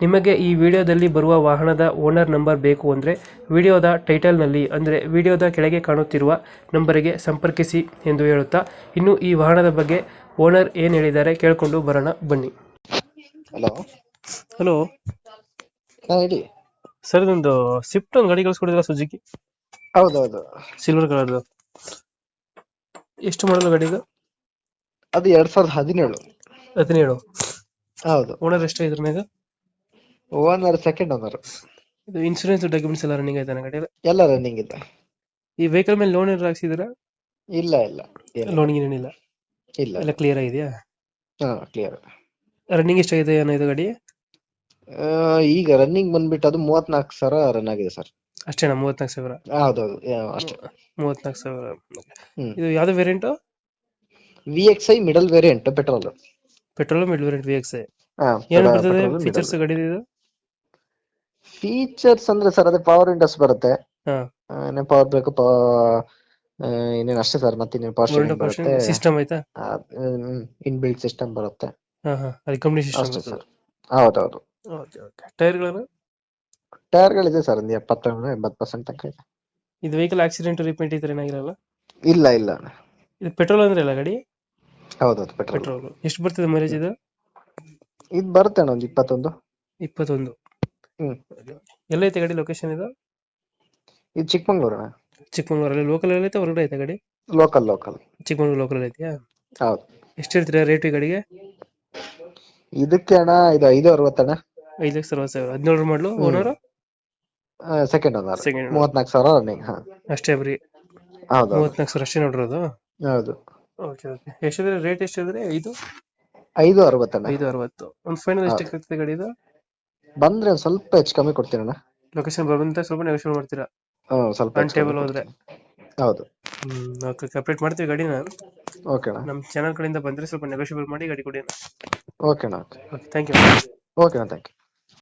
ನಿಮಗೆ ಈ ವಿಡಿಯೋದಲ್ಲಿ ಬರುವ ವಾಹನದ ಓನರ್ ನಂಬರ್ ಬೇಕು ಅಂದರೆ ವಿಡಿಯೋದ ಟೈಟಲ್ನಲ್ಲಿ ಅಂದರೆ ವಿಡಿಯೋದ ಕೆಳಗೆ ಕಾಣುತ್ತಿರುವ ನಂಬರಿಗೆ ಸಂಪರ್ಕಿಸಿ ಎಂದು ಹೇಳುತ್ತಾ ಇನ್ನು ಈ ವಾಹನದ ಬಗ್ಗೆ ಓನರ್ ಏನು ಹೇಳಿದ್ದಾರೆ ಕೇಳಿಕೊಂಡು ಬರೋಣ ಬನ್ನಿ. ಹಲೋ. ಹಲೋ. ಹಾ ಹೇಳಿ. ಸರ್ ಇದೊಂದು ಸ್ವಿಫ್ಟ್ ಒಂದು ಗಾಡಿ ಕಳಿಸ್ಕೊಡಿದ್ರ ಸುಜುಕಿ ಹೌದೌದು. ಸಿಲ್ವರ್ ಕಲರ್ದು ಎಷ್ಟು ಮಾಡಲು ಗಾಡಿದು ಅದು ಎರಡ್ ಸಾವಿರದ ಹದಿನೇಳು. ಹದಿನೇಳು. ಹೌದು. ಓನರ್ ಎಷ್ಟು ಇದ್ರ ಮ್ಯಾಗ ಓನರ್ ಸೆಕೆಂಡ್ ಓನರ್ ಇದು ಇನ್ಸೂರೆನ್ಸ್ ಡಾಕ್ಯುಮೆಂಟ್ಸ್ ಎಲ್ಲ ರನ್ನಿಂಗ್ ಆಯ್ತಾನ ಗಾಡಿ ಎಲ್ಲ ರನ್ನಿಂಗ್ ಇದೆ. ಈ ವೆಹಿಕಲ್ ಮೇಲೆ ಲೋನ್ ಏನಾದ್ರು ಹಾಕ್ಸಿದ್ರ ಇಲ್ಲ ಇಲ್ಲ. ಲೋನ್ ಏನಿಲ್ಲ? ಇಲ್ಲ. ಎಲ್ಲ ಕ್ಲಿಯರ್ ಆಗಿದೆಯಾ? ಹಾ ಕ್ಲಿಯರ್ ರನ್ನಿಂಗ್ ಎಷ್ಟಾಗಿದೆ ಏನೋ ಇದು ಗಾಡಿ? ಈಗ ರನ್ನಿಂಗ್ ಬಂದ್ಬಿಟ್ಟು ಅದು ಮೂವತ್ನಾಲ್ಕು ಸಾವಿರ ರನ್ ಆಗಿದೆ ಸರ್. ಅಷ್ಟೇನಾ ಮೂವತ್ನಾಲ್ಕು ಸಾವಿರ? ಹೌದು ಹೌದು ಅಷ್ಟೇ. ಮೂವತ್ನಾಲ್ಕು ಸಾವಿರ. ಹ್ಮ್. ಇದು ಯಾವ್ದು variant V X I middle variant petrol petrol middle variant V X ಏನು ಬರ್ತದೆ? ಫೀಚರ್ಸ್ ಗಾಡಿ ಇದು? ಫೀಚರ್ಸ್ ಅಂದ್ರೆ ಸರ್ ಅದೇ ಪವರ್ ಇಂಡಸ್ ಬರುತ್ತೆ. ಏನೇ ಪವರ್ ಬೇಕು ಏನೇನು ಅಷ್ಟೇ ಸರ್ ಮತ್ತೆ ಇನ್ನೇನು ಪವರ್ ಬರುತ್ತೆ. ಸಿಸ್ಟಮ್ ಐತಾ? ಇನ್ ಬಿಲ್ಡ್ ಸಿಸ್ಟಮ್ ಬರುತ್ತೆ. ಅದು ಕಂಪ್ನಿ ಸಿಸ್ಟಮ್ ಸರ್ ಹೌದೌದು ಓಕೆ ಓಕೆ. ಟೈರ್ಗಳಿದೆ ಸರ್ ಒಂದು ಎಪ್ಪತ್ತರಿಂದ ಎಂಬತ್ತು ಪರ್ಸೆಂಟ್ ತನಕ ಇದೆ. ಇದು ವೆಹಿಕಲ್ ಆಕ್ಸಿಡೆಂಟ್ ರಿಪೇಂಟ್ ಇದ್ರೆ ಏನಾಗಿರಲ್ಲ ಇಲ್ಲ ಇಲ್ಲ. ಇದು ಪೆಟ್ರೋಲ್ ಅಂದ್ರೆ ಇಲ್ಲ ಗಾಡಿ? ಹೌದೌದು ಪೆಟ್ರೋಲ್ ಪೆಟ್ರೋಲ್ ಎಷ್ಟು ಬರ್ತದೆ ಮೈಲೇಜ್ ಇದು? ಇದು ಬರುತ್ತೆ ಅಣ್ಣ ಒಂದು ಇಪ್ಪತ್ತೊಂದು. ಇಪ್ಪತ್ತೊಂದು. ಹ್ಮ್. ಎಲ್ಲೈತೆ ಗಾಡಿ ಲೊಕೇಶನ್ ಇದು? ಇದು ಚಿಕ್ಕಮಂಗ್ಳೂರು ಚಿಕ್ಕಮಂಗ್ಳೂರಲ್ಲಿ ಲೋಕಲ್ ಐತೆ ಹೊರಗಡೆ ಐತೆ ಗಾಡಿ? ಲೋಕಲ್ ಲೋಕಲ್ ಚಿಕ್ಕಮಂಗ್ಳೂರು ಲೋಕಲ್ ಐತೆಯಾ? ಹೌದು. ಎಷ್ಟು ಹೇಳ್ತೀರಾ ರೇಟ್ ಈ ಗಾಡಿಗೆ? ಇದಕ್ಕೆ ಅಣ್ಣ ಇದು ಐದು ಅರವತ್ತಣ್ಣ. ಐದು ಲಕ್ಷ ಅರವತ್ತು ಸಾವಿರ. ಹದಿನೇಳು ಮಾಡಲು owner second owner Second owner. ಮೂವತ್ನಾಲ್ಕು ಸಾವಿರ ರನ್ನಿಂಗ್ ಹಾ. ಅಷ್ಟೇ ಬರೀ? ಹೌದು ಮೂವತ್ನಾಲ್ಕು ಸಾವಿರ ಅಷ್ಟೇ ನೋಡಿರೋದು? ಹೌದು. ಓಕೆ ಓಕೆ ಎಷ್ಟಿದ್ರೆ ರೇಟ್ ಎಷ್ಟಿದ್ರೆ ಐದು? ಐದು ಅರವತ್ತಣ್ಣ. ಐದು ಅರವತ್ತು. ಒಂದು ಫೈನಲ್ ಎಷ್ಟಕ್ಕೆ ಆಗ್ತದೆ ಗಾಡಿ ಇದು? ಬಂದ್ರೆ ಒಂದ್ ಸ್ವಲ್ಪ ಹೆಚ್ಚು ಕಮ್ಮಿ ಕೊಡ್ತೀರಣ್ಣ ಅಣ್ಣ ಲೊಕೇಶನ್ ಬರುವಂತ ಸ್ವಲ್ಪ ನೆಗೋಷಿಯೇಟ್ ಮಾಡ್ತೀರಾ? ಹ್ಮ್ ಸ್ವಲ್ಪ ಆನ್ ಹೆಚ್ಚು ಕಮ್ಮಿ ಟೇಬಲ್ ಹೋದ್ರೆ? ಹೌದು. ಹ್ಮ್ ಓಕೆ ಕಂಪ್ಲೀಟ್ ಮಾಡ್ತೀವಿ ಗಾಡಿನ. ಓಕೆ ಅಣ್ಣ. ನಮ್ಮ ಚಾನಲ್ ಕಡೆಯಿಂದ ಬಂದ್ರೆ ಸ್ವಲ್ಪ ನೆಗೋಷಿಯೇಬಲ್ ಮಾಡಿ ಗಾಡಿ ಕೊಡಿ ಓಕೆ ಅಣ್ಣ ಓಕೆ ಥ್ಯಾಂಕ್ ಯು ಓಕೆ ಅಣ್ಣ ಥ್ಯಾಂಕ್ ಯು